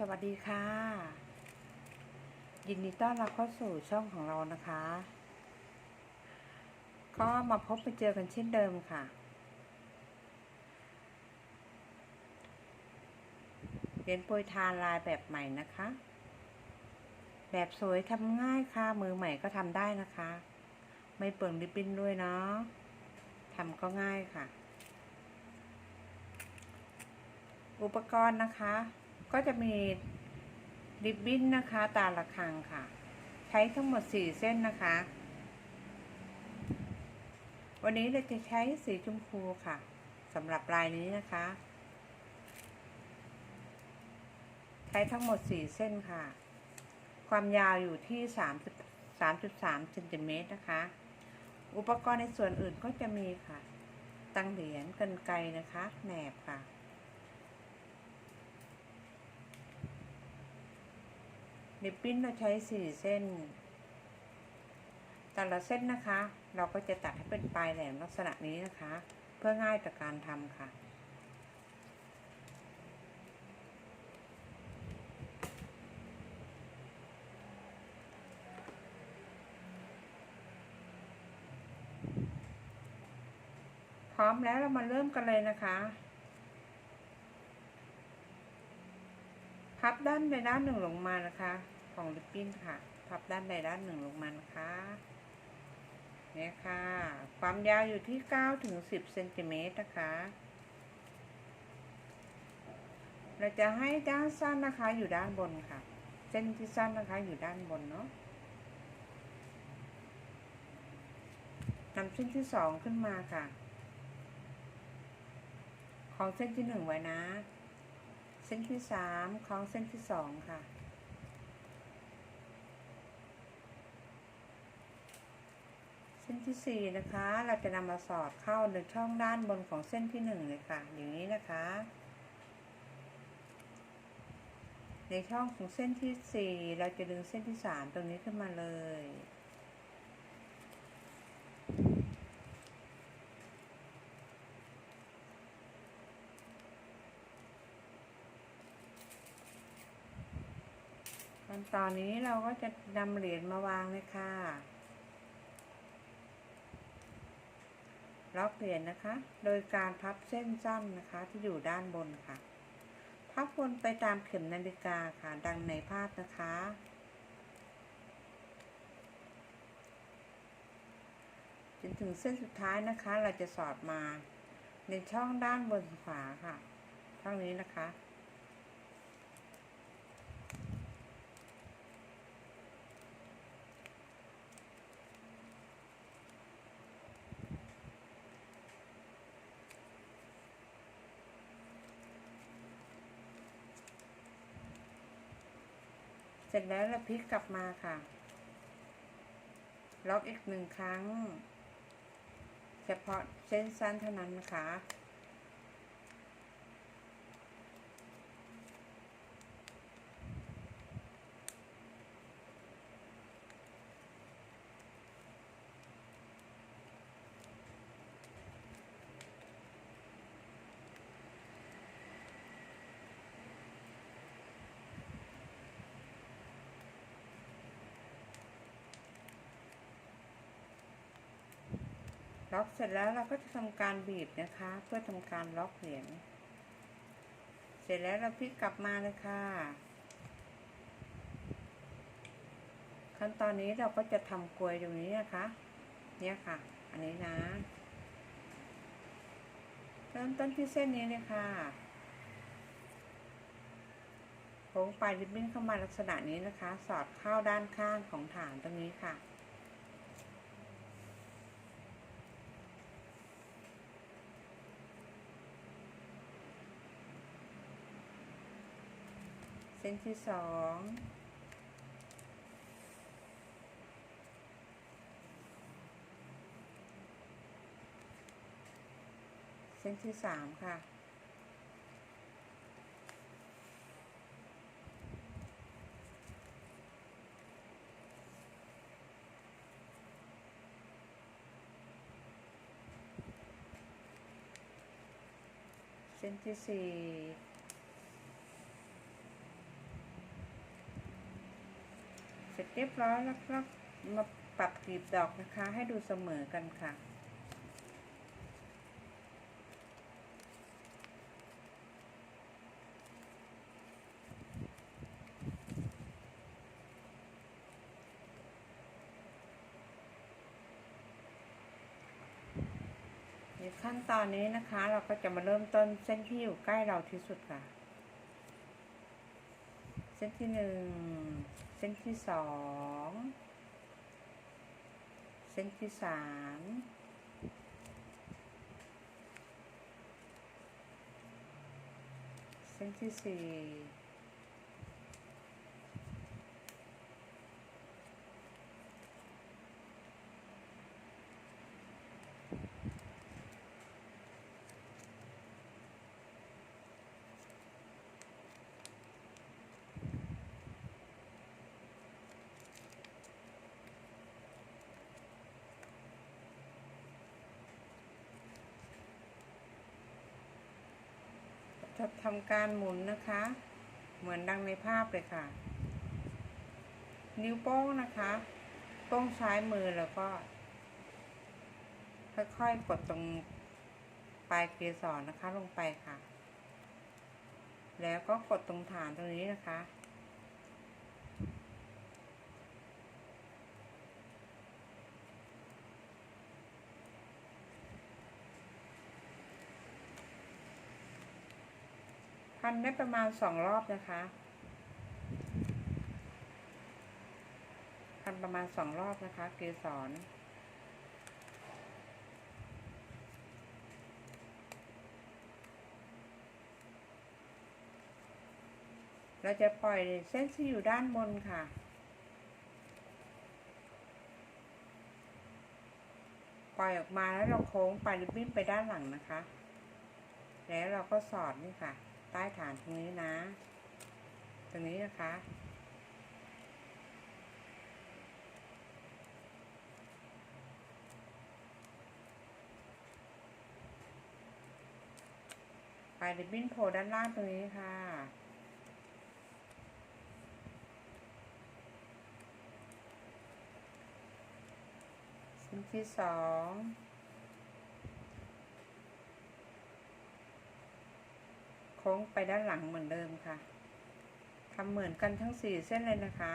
สวัสดีค่ะ ยินดีต้อนรับเข้าสู่ช่องของเรานะคะ ก็มาพบไปเจอกันเช่นเดิมค่ะ เรียนปรยทานลายแบบใหม่นะคะ แบบสวยทำง่ายค่ะมือใหม่ก็ทำได้นะคะ ไม่เปลืองริบบิ้นด้วยเนาะทำก็ง่ายค่ะ อุปกรณ์นะคะ ก็จะมีริบบิ้นนะคะตาละครังค่ะ ใช้ทั้งหมด4เส้นนะคะ วันนี้เราจะใช้สีชมพูค่ะสำหรับลายนี้นะคะ ใช้ทั้งหมด4เส้นค่ะ ความยาวอยู่ที่30 3.3เซนติเมตรนะคะ อุปกรณ์ในส่วนอื่นก็จะมีค่ะ ตังเหรียญกันไกรนะคะแหนบค่ะ ริบบิ้นเราใช้สี่เส้น แต่ละเส้นนะคะ เราก็จะตัดให้เป็นปลายแหลมลักษณะนี้นะคะ เพื่อง่ายต่อการทำค่ะพร้อมแล้วเรามาเริ่มกันเลยนะคะ พับด้านใดด้านหนึ่งลงมานะคะ ของริบบิ้นค่ะ พับด้านใดด้านหนึ่งลงมานะคะเนี่ยค่ะ ความยาวอยู่ที่9ถึง10เซนติเมตรนะคะ เราจะให้ด้านสั้นนะคะอยู่ด้านบนค่ะ เส้นที่สั้นนะคะอยู่ด้านบนเนาะนำเส้นที่สองขึ้นมาค่ะ ของเส้นที่หนึ่งไว้นะ เส้นที่สามคล้องเส้นที่สองค่ะ เส้ นที่สี่นะคะ เราจะนำมาสอดเข้าในช่องด้านบนของเส้นที่หนึ่งเลยค่ะ อย่างนี้นะคะ ในช่องของเส้นที่สี่เราจะดึงเส้นที่สามตรงนี้ขึ้นมาเลย ขั้นตอนนี้เราก็จะนำเหรียญมาวางเลยค่ะ ล็อกเหรียญนะคะ โดยการพับเส้นสั้นนะคะที่อยู่ด้านบนค่ะ พับวนไปตามเข็มนาฬิกาค่ะ ดังในภาพนะคะ จนถึงเส้นสุดท้ายนะคะ เราจะสอดมาในช่องด้านบนขวาค่ะช่องนี้นะคะ ร็จแล้วเราพลิกกลับมาค่ะ ล็อกอีกหนึ่งครั้ง เฉพาะเส้นสั้นเท่านั้นนะคะ ล็อกเสร็จแล้วเราก็จะทำการบีบนะคะ เพื่อทำการล็อกเหรียญเสร็จแล้วเราพลิกกลับมาเลยค่ะ ขั้นตอนนี้เราก็จะทำกลวยตรงนี้นะคะ เนี่ยค่ะ อันนี้นะ เริ่มต้นที่เส้นนี้เลยค่ะโค้งปลายริบบิ้นเข้ามาลักษณะนี้นะคะ สอดเข้าด้านข้างของฐานตรงนี้ค่ะ ส้นที่สองเส้นที่สามค่ะ เส้นที่สี่ เรียบร้อยแล้วก็มาปรับกลีบดอกนะคะ ให้ดูเสมอกันค่ะในขั้นตอนนี้นะคะเราก็จะมาเริ่มต้นเส้นที่อยู่ใกล้เราที่สุดค่ะ เส้นที่หนึ่ง ส้นที่สองเส้นที่สามเส้นที่สี่ ทำการหมุนนะคะ เหมือนดังในภาพเลยค่ะ นิ้วโป้งนะคะโป้งซ้ายมือแล้วก็ ค่อยๆกดตรงปลายเกสรนะคะลงไปค่ะ แล้วก็กดตรงฐานตรงนี้นะคะ พันได้ประมาณสองรอบนะคะ พันประมาณสองรอบนะคะ เกสรเราจะปล่อยเส้นที่อยู่ด้านบนค่ะปล่อยออกมาแล้วเราโค้งไปริบบิ้นไปด้านหลังนะคะ แล้วเราก็สอดนี่ค่ะ ใต้ฐานตรงนี้นะ ตรงนี้นะคะ ไปริบบิ้นโผล่ด้านล่างตรงนี้ค่ะเส้นที่สอง ค้งไปด้านหลังเหมือนเดิมค่ะทำเหมือนกันทั้งสี่เส้นเลยนะคะ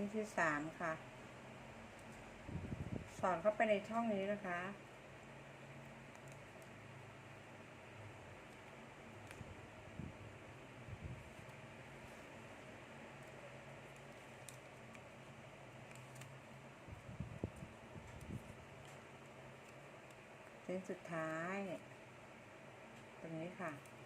นที่สามค่ะ สอดเข้าไปในช่องนี้นะคะ เส้นสุดท้าย ตรงนี้ค่ะ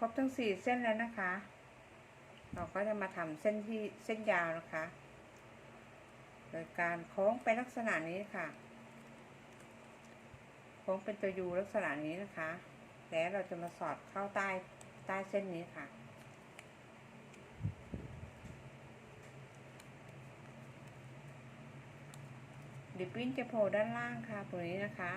ครบทั้งสี่เส้นแล้วนะคะ เราก็จะมาทำเส้นที่เส้นยาวนะคะ โดยการโค้งไปลักษณะนี้ค่ะ โค้งเป็นตัวยูลักษณะนี้นะคะ แล้วเราจะมาสอดเข้าใต้ใต้เส้นนี้ค่ะดิบบิ้นจะโผล่ด้านล่างค่ะตรงนี้นะคะ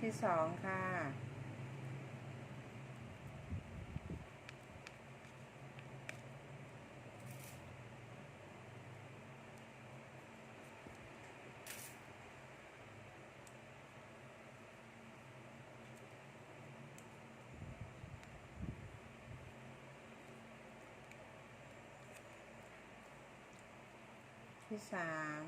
ที่สองค่ะที่สาม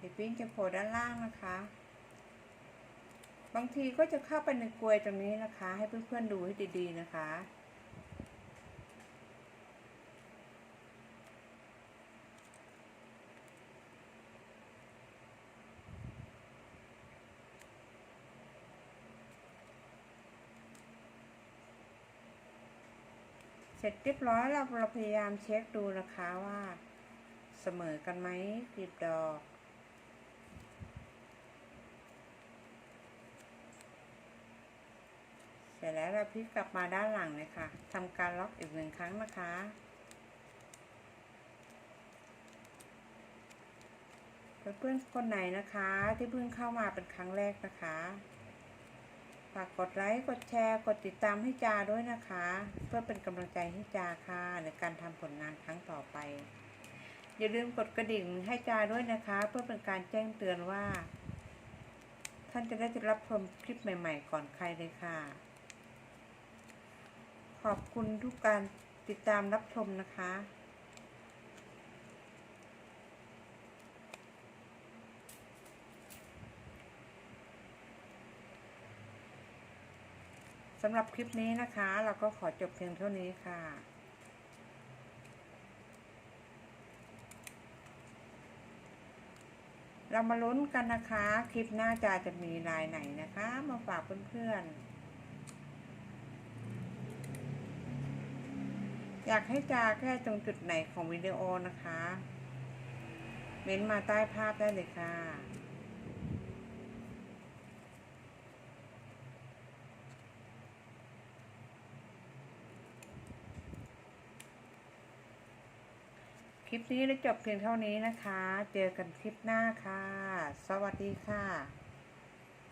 เดี๋ยวปิ้งจะโผล่ด้านล่างนะคะ บางทีก็จะเข้าไปในกลวยตรงนี้นะคะ ให้เพื่อนๆดูให้ดีๆนะคะเสร็จเรียบร้อยเราเราพยายามเช็คดูนะคะว่า เสมอกันไหมกลีบดอก เส ร็จแล้วเราพลิกกลับมาด้านหลังเลยค่ะทำการล็อกอีกหนึ่งครั้งนะคะ เพื่อนๆคนไหนนะคะที่เพิ่งเข้ามาเป็นครั้งแรกนะคะฝากกดไลค์กดแชร์กดติดตามให้จาด้วยนะคะ เพื่อเป็นกำลังใจให้จาค่ะในการทำผลงานครั้งต่อไป อย่าลืมกดกระดิ่งให้จาด้วยนะคะ เพื่อเป็นการแจ้งเตือนว่า ท่านจะได้รับชมคลิปใหม่ ๆ ก่อนใครเลยค่ะ ขอบคุณทุกการติดตามรับชมนะคะสำหรับคลิปนี้นะคะ เราก็ขอจบเพียงเท่านี้ค่ะ เรามาลุ้นกันนะคะ คลิปหน้าจาจะมีลายไหนนะคะ มาฝากเพื่อนๆ อยากให้จาแค่ตรงจุดไหนของวิดีโอนะคะเม้นมาใต้ภาพได้เลยค่ะคลิปนี้ได้จบเพียงเท่านี้นะคะ เจอกันคลิปหน้าค่ะ สวัสดีค่ะ